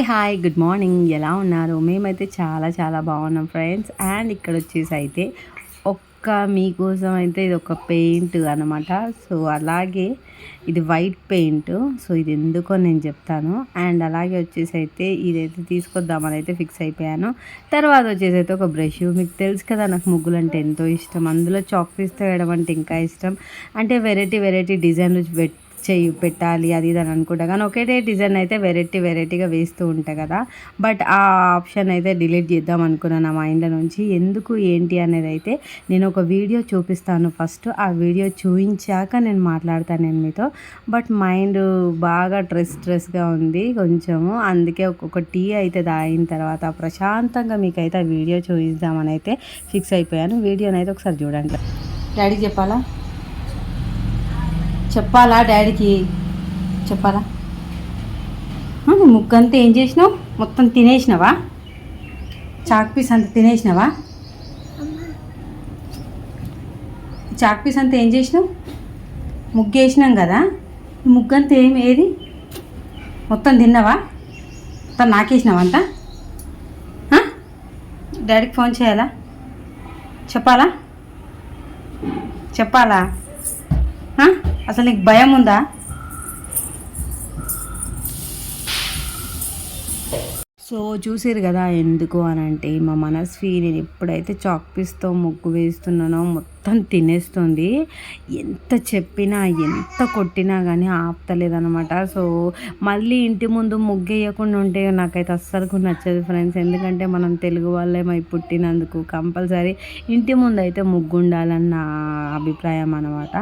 Hi hi good morning. ఎలా ఉన్నారు? మేమైతే చాలా చాలా బాగున్నాం ఫ్రెండ్స్ అండ్ ఇక్కడ వచ్చేసి అయితే ఒక్క మీకోసం అయితే ఇది ఒక పెయింట్ అనమాట సో అలాగే ఇది వైట్ పెయింట్. సో ఇది ఎందుకో నేను చెప్తాను. అండ్ అలాగే వచ్చేసి అయితే ఇదైతే తీసుకొద్దామని అయితే ఫిక్స్ అయిపోయాను. తర్వాత వచ్చేసి అయితే ఒక బ్రష్ మీకు తెలుసు కదా నాకు ముగ్గులు అంటే ఎంతో ఇష్టం. అందులో చాక్ పీస్ వేయడం అంటే ఇంకా ఇష్టం. అంటే వెరైటీ వెరైటీ డిజైన్లు పెట్టి చెయ్యి పెట్టాలి అది ఇది అని అనుకుంటా. కానీ ఒకటే డిజైన్ అయితే వెరైటీ వెరైటీగా వేస్తూ ఉంటా కదా. బట్ ఆ ఆప్షన్ అయితే డిలీట్ చేద్దాం అనుకున్నాను నా మైండ్లో నుంచి. ఎందుకు ఏంటి అనేది అయితే నేను ఒక వీడియో చూపిస్తాను ఫస్ట్ ఆ వీడియో చూపించాక నేను మాట్లాడతాను నేను మీతో. బట్ మైండ్ బాగా స్ట్రెస్ స్ట్రెస్గా ఉంది కొంచెము. అందుకే ఒక టీ అయితే తాగిన తర్వాత ప్రశాంతంగా మీకైతే ఆ వీడియో చూపిద్దామని అయితే ఫిక్స్ అయిపోయాను. వీడియోని అయితే ఒకసారి చూడండి. డాడీ చెప్పాలా? చెప్పాలా డాడీకి? చెప్పాలా? ముగ్గంతా ఏం చేసినావు? మొత్తం తినేసినావా? చాక్ పీస్ అంతా తినేసినావా? చాక్ పీస్ అంతా ఏం చేసినావు? ముగ్గు వేసినాం కదా ముగ్గంతా ఏం ఏది? మొత్తం తిన్నావా? మొత్తం నాకేసినావా అంతా? డాడీకి ఫోన్ చేయాలా? చెప్పాలా? చెప్పాలా? అసలు నీకు భయం ఉందా? సో చూసారు కదా ఎందుకు అని అంటే మా మనస్వి నేను ఎప్పుడైతే చాక్ పీస్తో ముగ్గు వేస్తున్నానో మొత్తం మొత్తం తినేస్తుంది. ఎంత చెప్పినా ఎంత కొట్టినా కానీ ఆపుతలేదనమాట సో మళ్ళీ ఇంటి ముందు ముగ్గు వేయకుండా ఉంటే నాకైతే అస్సలు నచ్చదు ఫ్రెండ్స్. ఎందుకంటే మనం తెలుగు వాళ్ళేమై పుట్టినందుకు కంపల్సరీ ఇంటి ముందు అయితే ముగ్గు ఉండాలని నా అభిప్రాయం అనమాట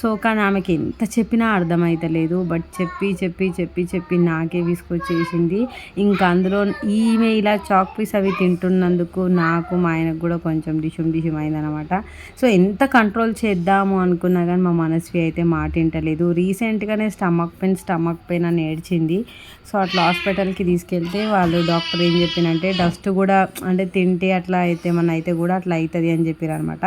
సో కానీ ఆమెకి ఎంత చెప్పినా అర్థమైతలేదు. బట్ చెప్పి చెప్పి చెప్పి చెప్పి నాకే విసుకొచ్చేసింది ఇంకా అందులో ఈమె ఇలా చాక్ పీస్ అవి తింటున్నందుకు నాకు మా ఆయనకు కూడా కొంచెం డిషుమ్ డిషుమ్ అయిందనమాట సో ఎంత కంట్రోల్ చేద్దాము అనుకున్నా కానీ మా మనస్వి అయితే మాట వింటలేదు. రీసెంట్గానే స్టమక్ పెయిన్ స్టమక్ పెయిన్ అని ఏడ్చింది. సో అట్లా హాస్పిటల్కి తీసుకెళ్తే వాళ్ళు డాక్టర్ ఏం చెప్పినంటే డస్ట్ కూడా అంటే తింటే అట్లా అయితే మన అయితే కూడా అట్లా అవుతుంది అని చెప్పారు అనమాట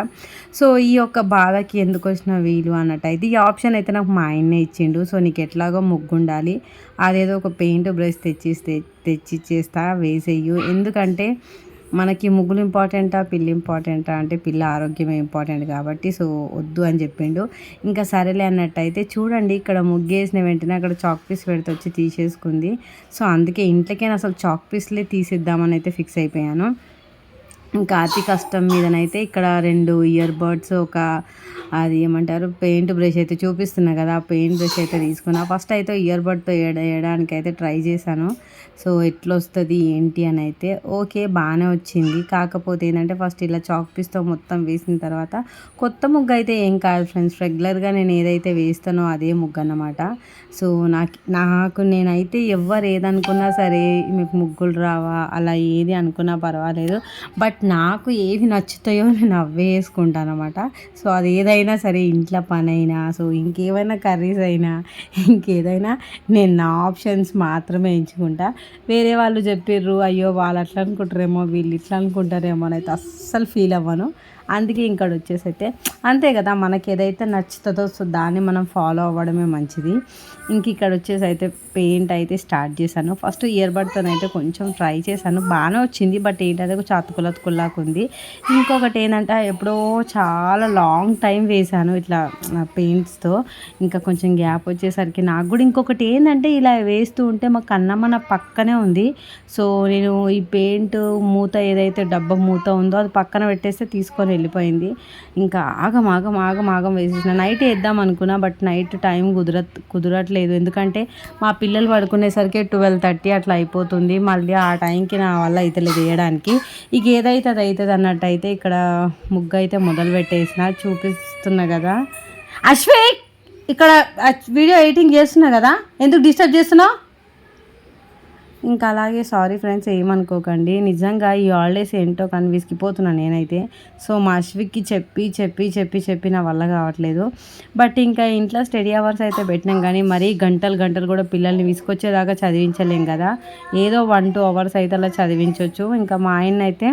సో ఈ యొక్క బాధకి ఎందుకు వచ్చిన వీలు అన్నట్టు అయితే ఈ ఆప్షన్ అయితే నాకు మా ఆయన్నే ఇచ్చిండు. సో నీకు ఎట్లాగో ముగ్గు ఉండాలి అదేదో ఒక పెయింట్ బ్రష్ తెచ్చిస్తే తెచ్చిచ్చేస్తా వేసేయు. ఎందుకంటే మనకి ముగ్గులు ఇంపార్టెంటా పిల్లి ఇంపార్టెంటా? అంటే పిల్ల ఆరోగ్యమే ఇంపార్టెంట్ కాబట్టి సో వద్దు అని చెప్పిండు. ఇంకా సరేలే అన్నట్టయితే చూడండి ఇక్కడ ముగ్గేసిన వెంటనే అక్కడ చాక్ పీస్ పెడితే వచ్చి తీసేసుకుంది. సో అందుకే ఇంట్లోకైనా అసలు చాక్ పీస్లే తీసిద్దామని అయితే ఫిక్స్ అయిపోయాను. ఇంకా అతి కష్టం మీదనైతే ఇక్కడ రెండు ఇయర్ బర్డ్స్ ఒక అది ఏమంటారు పెయింట్ బ్రష్ అయితే చూపిస్తున్నా కదా ఆ పెయింట్ బ్రష్ అయితే తీసుకున్నా. ఫస్ట్ అయితే ఇయర్ బడ్తో వేయడానికి అయితే ట్రై చేశాను. సో ఎట్లా వస్తుంది ఏంటి అని అయితే ఓకే బాగానే వచ్చింది. కాకపోతే ఏంటంటే ఫస్ట్ ఇలా చాక్ పీస్తో మొత్తం వేసిన తర్వాత కొత్త ముగ్గు అయితే ఏం కాదు ఫ్రెండ్స్. రెగ్యులర్గా నేను ఏదైతే వేస్తానో అదే ముగ్గు అన్నమాట. సో నాకు నాకు నేనైతే ఎవరు ఏదనుకున్నా సరే మీకు ముగ్గులు రావా అలా ఏది అనుకున్నా పర్వాలేదు. బట్ నాకు ఏవి నచ్చుతాయో నేను అవే వేసుకుంటాను అనమాట సో అది ఏదైతే ఏదైనా సరే ఇంట్లో పనైనా సో ఇంకేమైనా కర్రీస్ అయినా ఇంకేదైనా నేను నా ఆప్షన్స్ మాత్రమే ఎంచుకుంటా. వేరే వాళ్ళు చెప్పిర్రు అయ్యో వాళ్ళు అట్లా అనుకుంటారేమో వీళ్ళు ఇట్లా అనుకుంటారేమో అని అయితే అస్సలు ఫీల్ అవ్వను. అందుకే ఇంకా వచ్చేసి అయితే అంతే కదా మనకి ఏదైతే నచ్చుతుందో సో దాన్ని మనం ఫాలో అవ్వడమే మంచిది. ఇంక ఇక్కడ వచ్చేసి అయితే పెయింట్ అయితే స్టార్ట్ చేశాను. ఫస్ట్ ఇయర్ బడ్తోనైతే అయితే కొంచెం ట్రై చేశాను. బాగానే వచ్చింది బట్ ఏంటంటే చాతుకులతుకుల్లాగా ఉంది ఇంకొకటి ఏంటంటే ఎప్పుడో చాలా లాంగ్ టైం వేశాను ఇట్లా పెయింట్స్తో. ఇంకా కొంచెం గ్యాప్ వచ్చేసరికి నాకు కూడా ఇంకొకటి ఏంటంటే ఇలా వేస్తూ ఉంటే మా కన్న మన పక్కనే ఉంది. సో నేను ఈ పెయింట్ మూత ఏదైతే డబ్బా మూత ఉందో అది పక్కన పెట్టేస్తే తీసుకొని వెళ్ళిపోయింది. ఇంకా ఆగం ఆగం ఆగం ఆగం వేసేసిన. నైట్ వేద్దాం అనుకున్నా బట్ నైట్ టైం కుదర కుదరట్లేదు. ఎందుకంటే మా పిల్లలు పడుకునేసరికి ట్వెల్వ్ థర్టీ అట్లా అయిపోతుంది. మళ్ళీ ఆ టైంకి నా వల్ల అవుతలేదు వేయడానికి ఇక ఏదైతే అది అవుతుంది అన్నట్టు అయితే ఇక్కడ ముగ్గు అయితే మొదలు పెట్టేసిన చూపిస్తున్నా కదా. అశ్వేక్! ఇక్కడ వీడియో ఎడిటింగ్ చేస్తున్నా కదా. ఎందుకు డిస్టర్బ్ చేస్తున్నావు? ఇంకా అలాగే సారీ ఫ్రెండ్స్ ఏమనుకోకండి. నిజంగా ఈ హాలిడేస్ ఏంటో కానీ విసిగిపోతున్నాను నేనైతే. సో మా అశ్విక్కి చెప్పి చెప్పి చెప్పి చెప్పి నా వల్ల కావట్లేదు. బట్ ఇంకా ఇంట్లో స్టడీ అవర్స్ అయితే పెట్టినాం కానీ మరీ గంటలు గంటలు కూడా పిల్లల్ని విసుకొచ్చేదాకా చదివించలేం కదా. ఏదో వన్ టూ అవర్స్ అయితే అలా చదివించవచ్చు ఇంకా మా ఆయన అయితే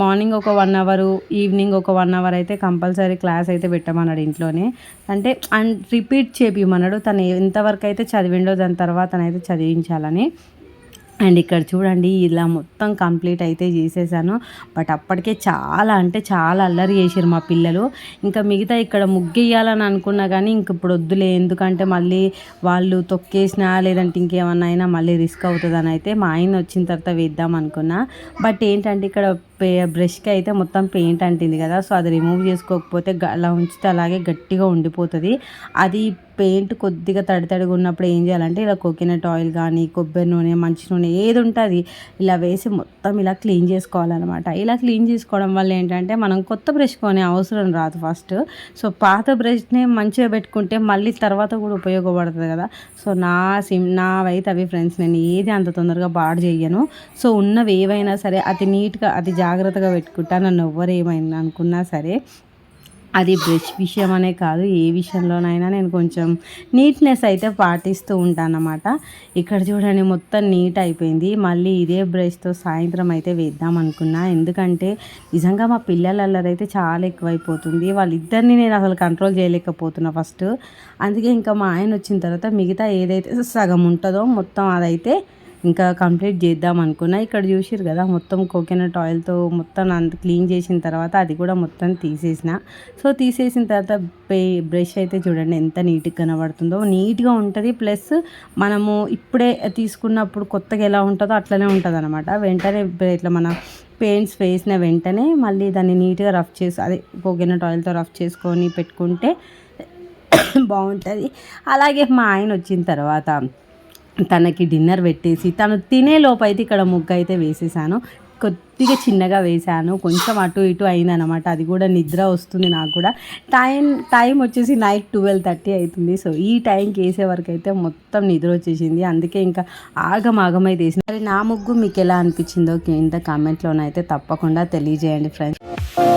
మార్నింగ్ ఒక వన్ అవరు ఈవినింగ్ ఒక వన్ అవర్ అయితే కంపల్సరీ క్లాస్ అయితే పెట్టమన్నాడు ఇంట్లోనే. అంటే అండ్ రిపీట్ చేపిమన్నాడు తను ఎంతవరకు అయితే చదివిండో దాని తర్వాత అయితే చదివించాలని. అండ్ ఇక్కడ చూడండి ఇలా మొత్తం కంప్లీట్ అయితే చేసేసాను. బట్ అప్పటికే చాలా అంటే చాలా అల్లరి చేసారు మా పిల్లలు. ఇంకా మిగతా ఇక్కడ ముగ్గేయాలని అనుకున్నా కానీ ఇంక ఇప్పుడు వద్దులే. ఎందుకంటే మళ్ళీ వాళ్ళు తొక్కేసినా లేదంటే ఇంకేమన్నా అయినా మళ్ళీ రిస్క్ అవుతుందని అయితే మా ఆయన వచ్చిన తర్వాత వేద్దాం అనుకున్నా. బట్ ఏంటంటే ఇక్కడ బ్రష్కి అయితే మొత్తం పెయింట్ అంటింది కదా. సో అది రిమూవ్ చేసుకోకపోతే అలా ఉంచితే అలాగే గట్టిగా ఉండిపోతుంది. అది పెయింట్ కొద్దిగా తడి తడిగా ఉన్నప్పుడు ఏం చేయాలంటే ఇలా కోకోనట్ ఆయిల్ కానీ కొబ్బరి నూనె మంచి నూనె ఏది ఉంటుంది ఇలా వేసి మొత్తం ఇలా క్లీన్ చేసుకోవాలన్నమాట. ఇలా క్లీన్ చేసుకోవడం వల్ల ఏంటంటే మనం కొత్త బ్రష్ కొనే అవసరం రాదు ఫస్ట్ సో పాత బ్రష్నే మంచిగా పెట్టుకుంటే మళ్ళీ తర్వాత కూడా ఉపయోగపడుతుంది కదా. సో నా సిమ్ నావైతే అవి ఫ్రెండ్స్ నేను ఏది అంత తొందరగా బాడ్ చేయను. సో ఉన్నవి ఏవైనా సరే అతి నీట్గా అతి జాగ్రత్తగా పెట్టుకుంటా నన్ను ఎవ్వరు ఏమైనా అనుకున్నా సరే అది బ్రష్ విషయం అనే కాదు ఏ విషయంలోనైనా నేను కొంచెం నీట్నెస్ అయితే పాటిస్తూ ఉంటానన్నమాట ఇక్కడ చూడండి మొత్తం నీట్ అయిపోయింది. మళ్ళీ ఇదే బ్రష్తో సాయంత్రం అయితే వేద్దాం అనుకున్నా. ఎందుకంటే నిజంగా మా పిల్లల అయితే చాలా ఎక్కువైపోతుంది. వాళ్ళిద్దరిని నేను అసలు కంట్రోల్ చేయలేకపోతున్నా ఫస్ట్ అందుకే ఇంకా మా ఆయన వచ్చిన తర్వాత మిగతా ఏదైతే సగం ఉంటుందో మొత్తం అదైతే ఇంకా కంప్లీట్ చేద్దాం అనుకున్నా. ఇక్కడ చూసిరు కదా మొత్తం కోకోనట్ ఆయిల్తో మొత్తం అంత క్లీన్ చేసిన తర్వాత అది కూడా మొత్తం తీసేసిన. సో తీసేసిన తర్వాత పే బ్రష్ అయితే చూడండి ఎంత నీట్గా కనబడుతుందో. నీట్గా ఉంటుంది ప్లస్ మనము ఇప్పుడే తీసుకున్నప్పుడు కొత్తగా ఎలా ఉంటుందో అట్లనే ఉంటుంది అనమాట వెంటనే ఇట్లా మన పెయింట్స్ వేసిన వెంటనే మళ్ళీ దాన్ని నీట్గా రఫ్ చేసి అదే కోకోనట్ ఆయిల్తో రఫ్ చేసుకొని పెట్టుకుంటే బాగుంటుంది. అలాగే మా ఆయన వచ్చిన తర్వాత తనకి డిన్నర్ పెట్టేసి తను తినే లోపైతే అయితే ఇక్కడ ముగ్గు అయితే వేసేసాను. కొద్దిగా చిన్నగా వేసాను. కొంచెం అటు ఇటు అయిందనమాట అది కూడా నిద్ర వస్తుంది నాకు కూడా. టైం టైం వచ్చేసి నైట్ ట్వెల్వ్ థర్టీ అవుతుంది. సో ఈ టైంకి వేసే వరకు అయితే మొత్తం నిద్ర వచ్చేసింది. అందుకే ఇంకా ఆగం ఆగమైతే వేసింది మరి నా ముగ్గు మీకు ఎలా అనిపించిందో కింద కామెంట్లోనైతే తప్పకుండా తెలియజేయండి ఫ్రెండ్స్